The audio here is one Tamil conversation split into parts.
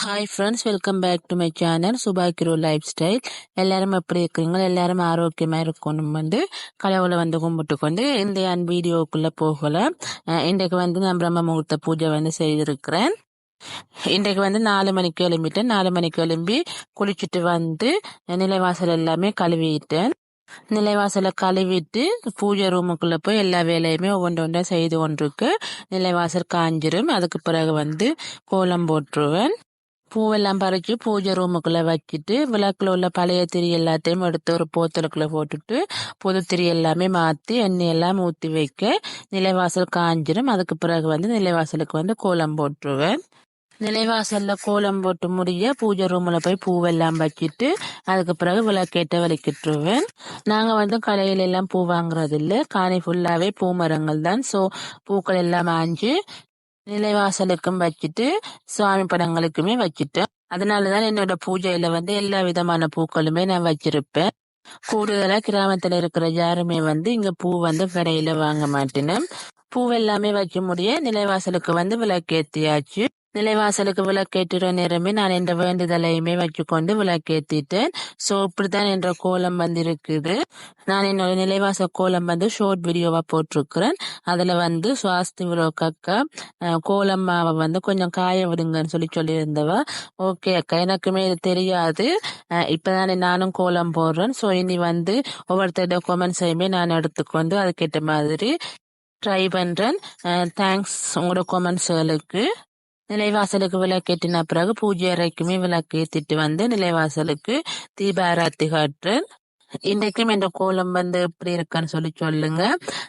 Hi friends welcome back to my channel சுபாக்கிரோ lifestyle எல்லாரும் எப்படி இருக்கிறீங்க எல்லாரும் ஆரோக்கியமாக இருக்கணும் வந்து கடவுளை வந்து கும்பிட்டு கொண்டு இந்த வீடியோக்குள்ளே போகலை. இன்றைக்கு வந்து நான் பிரம்ம முகூர்த்த பூஜை வந்து செய்திருக்கிறேன். இன்றைக்கு வந்து நாலு மணிக்கு எழும்பிட்டேன். நாலு மணிக்கு எழும்பி குளிச்சுட்டு வந்து நிலைவாசல் எல்லாமே கழுவிட்டேன். நிலைவாசலை கழுவிட்டு பூஜை ரூமுக்குள்ளே போய் எல்லா வேலையுமே ஒவ்வொன்று ஒன்றா செய்து கொண்டிருக்கு. நிலைவாசல் காஞ்சிரும். அதுக்கு பிறகு வந்து கோலம் போட்டுருவேன். பூவெல்லாம் பறிச்சு பூஜை ரூமுக்குள்ள வச்சுட்டு விளக்குல உள்ள பழைய திரி எல்லாத்தையும் எடுத்து ஒரு போத்தலுக்குள்ள போட்டுட்டு புது திரி எல்லாமே மாத்தி எண்ணெய் எல்லாம் ஊத்தி வைக்க நிலைவாசல் காஞ்சிரும். அதுக்கு பிறகு வந்து நிலைவாசலுக்கு வந்து கோலம் போட்டுருவேன். நிலைவாசல்ல கோலம் போட்டு முடிய பூஜை ரூம்ல போய் பூவெல்லாம் வச்சுட்டு அதுக்கு பிறகு விளக்கேட்ட வலிக்கிட்டுருவேன். நாங்க வந்து கடையில எல்லாம் பூ வாங்குறது இல்லை காணி ஃபுல்லாவே பூ மரங்கள் தான். சோ பூக்கள் எல்லாம் ஆஞ்சு நிலைவாசலுக்கும் வச்சுட்டு சுவாமி படங்களுக்குமே வச்சுட்டேன். அதனாலதான் என்னோட பூஜையில வந்து எல்லா விதமான பூக்களுமே நான் வச்சிருப்பேன். கூடுதலா கிராமத்துல இருக்கிற யாருமே வந்து இங்க பூ வந்து கடையில வாங்க மாட்டேன் பூவெல்லாமே வைக்க முடிய நிலைவாசலுக்கு வந்து விளக்கேத்தியாச்சு. நிலைவாசலுக்கு விளக்கேற்றுற நேரமே நான் என்ற வேண்டுதலையுமே வச்சுக்கொண்டு விளக்கேற்றிட்டேன் ஸோ இப்படித்தான் என்ற கோலம் வந்து இருக்குது நான் என்னோட நிலைவாச கோலம் வந்து ஷார்ட் வீடியோவா போட்டிருக்கிறேன். அதுல வந்து சுவாஸ்தி விரோக் அக்கா கோலம் மாவை வந்து கொஞ்சம் காய விடுங்கன்னு சொல்லி சொல்லியிருந்தவ. ஓகே அக்கா எனக்குமே இது தெரியாது. அஹ், இப்பதானே நானும் கோலம் போடுறேன். ஸோ இனி வந்து ஒவ்வொருத்தரோட கொமெண்ட்ஸையுமே நான் எடுத்துக்கொண்டு அதுக்கேற்ற மாதிரி ட்ரை பண்றேன். தேங்க்ஸ் உங்களோட கொமெண்ட்ஸ்களுக்கு நிலைவாசலுக்கு விளக்கேற்றின பிறகு பூஜை அறைக்குமே விளக்கு ஏத்திட்டு வந்து நிலைவாசலுக்கு தீபாராத்தி காற்று இன்றைக்கும் இந்த கோலம் வந்து எப்படி இருக்குன்னு சொல்லி சொல்லுங்க.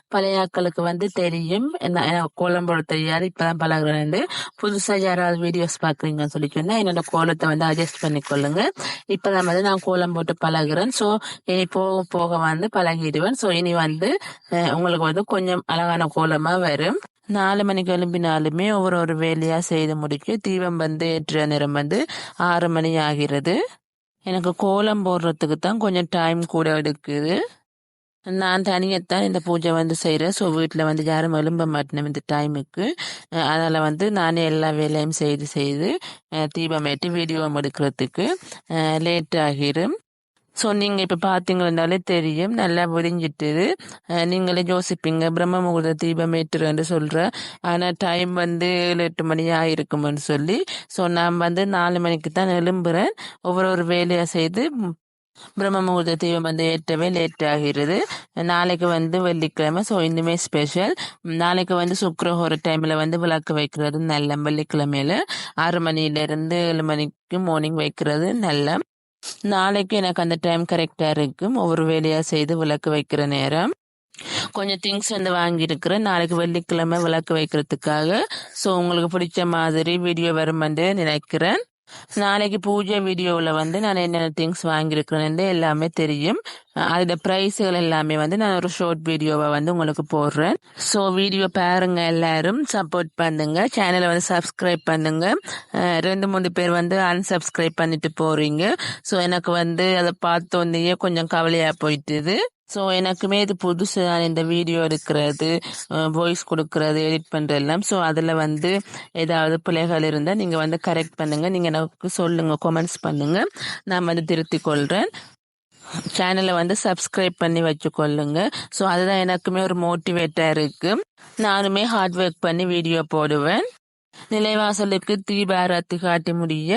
பழைய ஆட்களுக்கு வந்து தெரியும். என்ன கோலம் போட தெரியாது. இப்பதான் பழகுறேன் புதுசா யாராவது வீடியோஸ் பாக்குறீங்கன்னு சொல்லி சொன்னா என்னோட கோலத்தை வந்து அட்ஜஸ்ட் பண்ணிக்கொள்ளுங்க. இப்பதான் வந்து நான் கோலம் போட்டு பழகுறேன். சோ இனி போக போக வந்து பழகிடுவேன். சோ இனி வந்து உங்களுக்கு வந்து கொஞ்சம் அழகான கோலமா வரும். நாலு மணிக்கு எழும்பினாலுமே ஒவ்வொரு ஒரு வேலையா செய்து முடிக்க தீபம் வந்து ஏற்ற நேரம் வந்து ஆறு மணி ஆகிறது. எனக்கு கோலம் போடுறதுக்கு தான் கொஞ்சம் டைம் கூட எடுக்குது. நான் தனியத்தான் இந்த பூஜை வந்து செய்கிறேன் ஸோ வீட்டில் வந்து யாரும் எழும்ப மாட்டேன் இந்த டைமுக்கு அதனால் வந்து நானே எல்லா வேலையும் செய்து செய்து தீபம் ஏற்றி வீடியோ எடுக்கிறதுக்கு லேட் ஆகிரும். ஸோ நீங்கள் இப்போ பார்த்தீங்கன்னாலே தெரியும். நல்லா விடிஞ்சிட்டுது நீங்களே யோசிப்பீங்க. பிரம்ம முகூர்த்த தீபம் ஏற்றுறேன்னு சொல்கிறேன் ஆனால் டைம் வந்து ஏழு எட்டு மணி ஆயிருக்கும்னு சொல்லி. ஸோ நான் வந்து நாலு மணிக்கு தான் எழும்புறேன். ஒவ்வொரு ஒரு வேலையை செய்து பிரம்ம முகூர்த்த தீபம் வந்து ஏற்றவே லேட் ஆகிறது நாளைக்கு வந்து வெள்ளிக்கிழமை. ஸோ இன்னுமே ஸ்பெஷல் நாளைக்கு வந்து சுக்கரஹோர டைமில் வந்து விளக்கு வைக்கிறது நல்ல வெள்ளிக்கிழமையில ஆறு மணியிலிருந்து ஏழு மணிக்கு மார்னிங் வைக்கிறது நல்ல நாளைக்கு எனக்கு அந்த டைம் கரெக்டா இருக்கும். ஒவ்வொரு வேலையா செய்து விளக்கு வைக்கிற நேரம். கொஞ்சம் திங்ஸ் வந்து வாங்கியிருக்கிறேன். நாளைக்கு வெள்ளிக்கிழமை விளக்கு வைக்கிறதுக்காக. ஸோ உங்களுக்கு பிடிச்ச மாதிரி வீடியோ வரும் என்று நினைக்கிறேன். நாளைக்கு பூஜை வீடியோவில் வந்து நான் என்னென்ன திங்ஸ் வாங்கியிருக்கிறேன்னு எல்லாமே தெரியும். அதோட ப்ரைஸுகள் எல்லாமே வந்து நான் ஒரு ஷார்ட் வீடியோவை வந்து உங்களுக்கு போடுறேன். ஸோ வீடியோ பாருங்க எல்லாரும். சப்போர்ட் பண்ணுங்க. சேனலை வந்து சப்ஸ்கிரைப் பண்ணுங்க. ரெண்டு மூணு பேர் வந்து அன்சப்ஸ்கிரைப் பண்ணிட்டு போறீங்க. ஸோ எனக்கு வந்து அதை பார்த்தோன்னே கொஞ்சம் கவலையாக போயிட்டுது. ஸோ எனக்குமே இது புதுசு நான் இந்த வீடியோ எடுக்கிறது வாய்ஸ் கொடுக்கறது எடிட் பண்ணுறது எல்லாம் ஸோ அதில் வந்து ஏதாவது பிழைகள் இருந்தால் நீங்கள் வந்து கரெக்ட் பண்ணுங்கள் நீங்கள் எனக்கு சொல்லுங்கள் கமெண்ட்ஸ் பண்ணுங்கள் நான் வந்து திருத்தி கொள்கிறேன் சேனலை வந்து சப்ஸ்கிரைப் பண்ணி வச்சுக்கொள்ளுங்க ஸோ அதுதான் எனக்குமே ஒரு மோட்டிவேட்டாக இருக்குது நானுமே ஹார்ட் ஒர்க் பண்ணி வீடியோ போடுவேன். நிலைவாசலுக்கு தீபாராத்தி காட்டி முடிய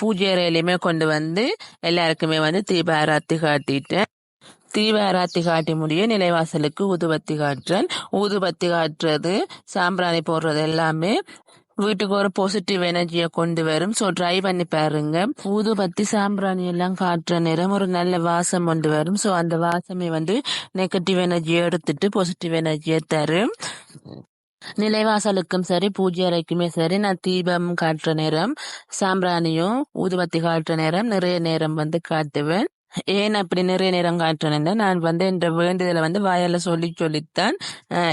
பூஜை அறையிலையுமே கொண்டு வந்து எல்லாருக்குமே வந்து தீபாராத்தி காட்டிட்டேன். தீவாராத்தி காட்டி முடிய நிலைவாசலுக்கு ஊதுபத்தி காட்டுறேன் ஊதுபத்தி காட்டுறது சாம்பிராணி போடுறது எல்லாமே வீட்டுக்கு ஒரு பாசிட்டிவ் எனர்ஜியை கொண்டு வரும். ஸோ ட்ரை பண்ணி பாருங்க. ஊதுபத்தி சாம்பிராணி எல்லாம் காட்டுற நேரம் ஒரு நல்ல வாசம் கொண்டு வரும். ஸோ அந்த வாசமே வந்து நெகட்டிவ் எனர்ஜியை எடுத்துட்டு பாசிட்டிவ் எனர்ஜியை தரும். நிலைவாசலுக்கும் சரி பூஜை அறைக்குமே சரி நான் தீபம் காட்டுற நேரம் சாம்பிராணியும் ஊதுபத்தி காட்டுற நேரம் நிறைய நேரம் வந்து காட்டுவேன். ஏன் அப்படி நிறைய நேரம் காட்டுறேன்னா நான் வந்து இந்த வேண்டுதலை வந்து வாயால் சொல்லி சொல்லித்தான்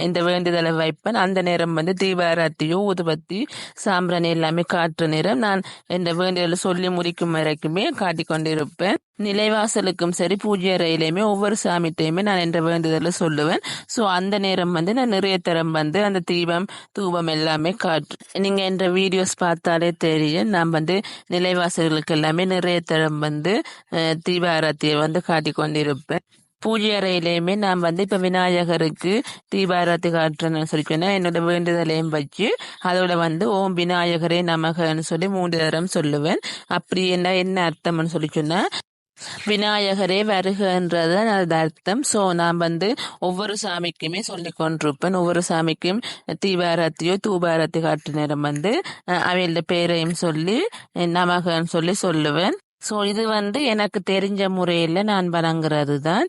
இந்த வேண்டுதலை வைப்பேன். அந்த நேரம் வந்து தீபாராத்தியோ ஊதுபத்தி சாம்பிராணி எல்லாமே காற்று நேரம் நான் இந்த வேண்டுதலை சொல்லி முடிக்கும் வரைக்குமே காட்டிக் கொண்டிருப்பேன் நிலைவாசலுக்கும் சரி பூஜை அறையிலையுமே ஒவ்வொரு சாமிட்டையுமே நான் என்ற வேண்டுதல சொல்லுவேன். ஸோ அந்த நேரம் வந்து நான் நிறைய தரம் வந்து அந்த தீபம் தூபம் எல்லாமே காட்டு நீங்க என்ற வீடியோஸ் பார்த்தாலே தெரியும். நான் வந்து நிலைவாசல்களுக்கு எல்லாமே நிறைய தரம் வந்து தீப ஆராத்தியை வந்து காட்டி கொண்டிருப்பேன். பூஜை அறையிலையுமே நான் வந்து இப்போ விநாயகருக்கு தீபாராத்தி காட்டுறேன்னு சொல்லி சொன்னா என்னோட வேண்டுதலையும் வச்சு அதோட வந்து ஓம் விநாயகரே நமகன்னு சொல்லி மூன்று தரம் சொல்லுவேன். அப்படி என்ன என்ன அர்த்தம்னு சொல்லி சொன்னால் விநாயகரே வருகன்றதான் அது அர்த்தம். ஸோ நான் வந்து ஒவ்வொரு சாமிக்குமே சொல்லி கொண்டிருப்பேன் ஒவ்வொரு சாமிக்கும் தீபாரத்தியோ தூபாரத்தி காட்டு நேரம் வந்து அஹ், அவையோட பேரையும் சொல்லி நமகன்னு சொல்லி சொல்லுவேன். ஸோ இது வந்து எனக்கு தெரிஞ்ச முறையில் நான் வணங்குறது தான்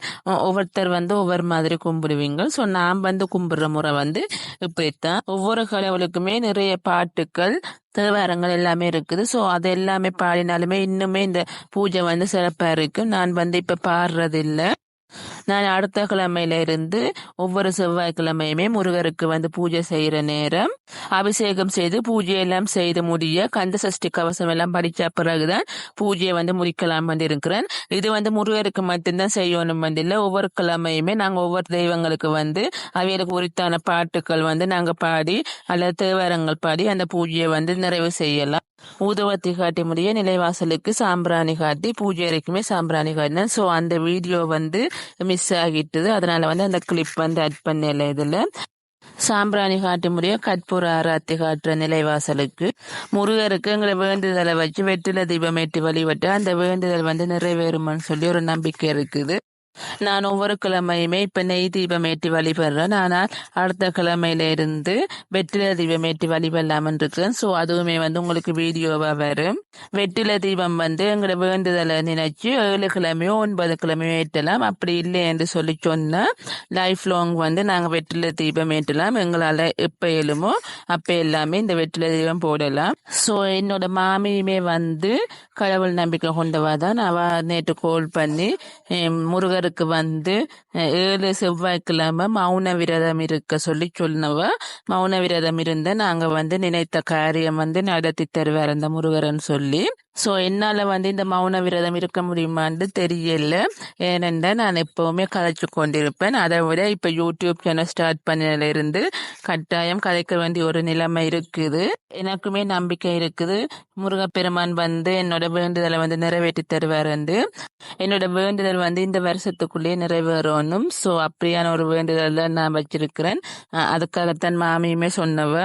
ஒவ்வொருத்தர் வந்து ஒவ்வொரு மாதிரி கும்பிடுவீங்க. ஸோ நான் வந்து கும்பிடுற முறை வந்து இப்படித்தான். ஒவ்வொரு கடவுளுக்குமே நிறைய பாட்டுக்கள் தேவாரங்கள் எல்லாமே இருக்குது. ஸோ அது எல்லாமே பாடினாலுமே இன்னுமே இந்த பூஜை வந்து சிறப்பாக இருக்கு நான் வந்து இப்போ பாடுறது இல்லை நான் அடுத்த கிழமையில இருந்து ஒவ்வொரு செவ்வாய்க்கிழமையுமே முருகருக்கு வந்து பூஜை செய்யற நேரம். அபிஷேகம் செய்து பூஜை எல்லாம் செய்து முடிய கந்த சஷ்டி கவசம் எல்லாம் படிச்ச பிறகுதான் பூஜையை வந்து முடிக்கலாம் வந்து இருக்கிறேன். இது வந்து முருகருக்கு மட்டும்தான் செய்யணும் வந்து இல்லை ஒவ்வொரு கிழமையுமே நாங்க ஒவ்வொரு தெய்வங்களுக்கு வந்து அவைகளுக்கு உரித்தான பாட்டுக்கள் வந்து நாங்க பாடி அல்லது தேவாரங்கள் பாடி அந்த பூஜையை வந்து நிறைவு செய்யலாம். ஊதுவத்தி காட்டி முடிய நிலைவாசலுக்கு சாம்பிராணி காட்டி பூஜை வரைக்குமே சாம்பிராணி காட்டினேன். ஸோ அந்த வீடியோ வந்து மிஸ் ஆகிட்டுது. அதனால வந்து அந்த கிளிப் வந்து அட் பண்ணல இதில். சாம்பிராணி காட்டி முடிய கற்பூர ஆராத்தி காட்டுற நிலைவாசலுக்கு. முருகருக்கு எங்களை வேண்டுதலை வச்சு வெற்றில தீபம் ஏற்றி வழிபட்டு அந்த வேண்டுதல் வந்து நிறைவேறுமான்னு சொல்லி ஒரு நம்பிக்கை இருக்குது. நான் ஒவ்வொரு கிழமையுமே இப்ப நெய் தீபம் ஏற்றி வழிபடுறேன். ஆனால் அடுத்த கிழமையில இருந்து வெற்றில தீபம் ஏற்றி வழிபடலாமன் இருக்கேன் ஸோ அதுவுமே வந்து உங்களுக்கு வீடியோவா வரும். வெற்றில தீபம் வந்து எங்களோட வேண்டுதலை நினைச்சு ஏழு கிழமையோ ஒன்பது கிழமையோ ஏற்றலாம். அப்படி இல்லை என்று சொல்லி சொன்னா லைஃப் லாங் வந்து நாங்க வெற்றில தீபம் ஏற்றலாம். எங்களால எப்ப எழுமோ அப்ப எல்லாமே இந்த வெற்றில தீபம் போடலாம். ஸோ என்னோட மாமியுமே வந்து கடவுள் நம்பிக்கை கொண்டவா தான். அவ நேற்று கோல் பண்ணி முருகர் அவருக்கு வந்து ஏழு செவ்வாய்க்கிழமை மௌன விரதம் இருக்க சொல்லி சொன்னவ மௌன விரதம் இருந்த நாங்க வந்து நினைத்த காரியம் வந்து நடத்தி தருவார் அந்த முருகரன் சொல்லி. ஸோ என்னால் வந்து இந்த மௌன விரதம் இருக்க முடியுமான்னு தெரியல. ஏனென்றால் நான் எப்போவுமே கதைச்சு கொண்டிருப்பேன். அதை விட இப்போ யூடியூப் சேனல் ஸ்டார்ட் பண்ணதுலேருந்து கட்டாயம் கதைக்க வேண்டிய ஒரு நிலைமை இருக்குது. எனக்குமே நம்பிக்கை இருக்குது. முருகப்பெருமான் வந்து என்னோட வேண்டுதலை வந்து நிறைவேற்றி தருவார் வந்து என்னோட வேண்டுதல் வந்து இந்த வருஷத்துக்குள்ளேயே நிறைவேறணும். ஸோ அப்படியான ஒரு வேண்டுதல் தான் நான் வச்சிருக்கிறேன். அதுக்காகத்தான் மாமியுமே சொன்னவ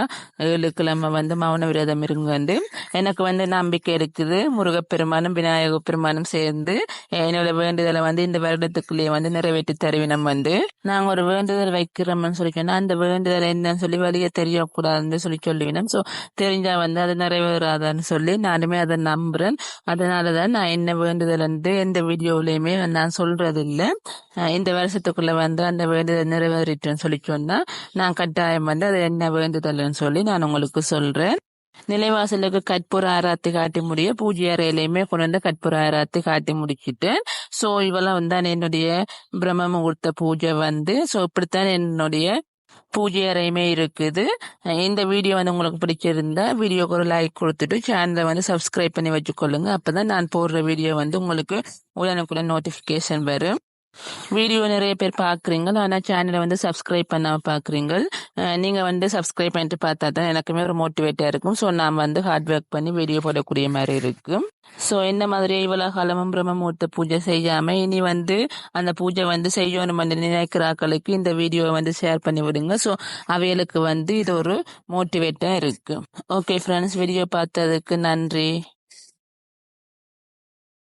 ஏழு கிழமை வந்து மௌன விரதம் இருங்க வந்து எனக்கு வந்து நம்பிக்கை இருக்குது. முருகப்பெருமானும் விநாயக பெருமானும் சேர்ந்து என்னோட வேண்டுதலை வந்து இந்த வருடத்துக்குள்ளேயே வந்து நிறைவேற்றி தருவினம் வந்து நாங்க ஒரு வேண்டுதல் வைக்கிறோம்னு சொல்லி சொன்னா அந்த வேண்டுதல் என்னன்னு சொல்லி வெளியே தெரியக்கூடாதுன்னு சொல்லி சொல்லுவினோம். சோ தெரிஞ்சா வந்து அது நிறைவேறாதான்னு சொல்லி நானுமே அதை நம்புறேன். அதனாலதான் நான் என்ன வேண்டுதல் வந்து எந்த வீடியோலயுமே நான் சொல்றது இல்லை இந்த வருஷத்துக்குள்ள வந்து அந்த வேண்டுதல் நிறைவேறிட்டுன்னு சொல்லி சொன்னா நான் கட்டாயம் வந்து அது என்ன வேண்டுதல்னு சொல்லி நான் உங்களுக்கு சொல்றேன். நிலைவாசலுக்கு கற்பூர ஆராத்தி காட்டி முடிய பூஜை அறையிலையுமே கொண்டு வந்து கற்பூர ஆராத்தி காட்டி முடிச்சிட்டேன் ஸோ இவெல்லாம் வந்து என்னுடைய பிரம்ம முகூர்த்த பூஜை வந்து ஸோ இப்படித்தான் என்னுடைய பூஜை அறையுமே இருக்குது. இந்த வீடியோ வந்து உங்களுக்கு பிடிச்சிருந்தா வீடியோக்கு ஒரு லைக் கொடுத்துட்டு சேனலை வந்து சப்ஸ்கிரைப் பண்ணி வச்சுக்கொள்ளுங்க. அப்பதான் நான் போடுற வீடியோ வந்து உங்களுக்கு உடனுக்குடன் நோட்டிபிகேஷன் வரும். வீடியோ நிறைய பேர் பாக்குறீங்க ஆனா சேனலை வந்து சப்ஸ்கிரைப் பண்ணாம பாக்குறீங்க நீங்கள் நீங்க வந்து சப்ஸ்கிரைப் பண்ணிட்டு பார்த்தா தான் எனக்குமே ஒரு மோட்டிவேட்டா இருக்கும். ஸோ நான் வந்து ஹார்ட் ஒர்க் பண்ணி வீடியோ போடக்கூடிய மாதிரி இருக்கும் ஸோ என்ன மாதிரி இவ்வளோ காலமும் பிரம்மமூர்த்த பூஜை செய்யாம இனி வந்து அந்த பூஜை வந்து செய்யணும் நினைக்கிறாக்களுக்கு இந்த வீடியோவை வந்து ஷேர் பண்ணி விடுங்க. ஸோ அவைகளுக்கு வந்து இது ஒரு மோட்டிவேட்டா இருக்கு. ஓகே ஃப்ரெண்ட்ஸ் வீடியோ பார்த்ததுக்கு நன்றி.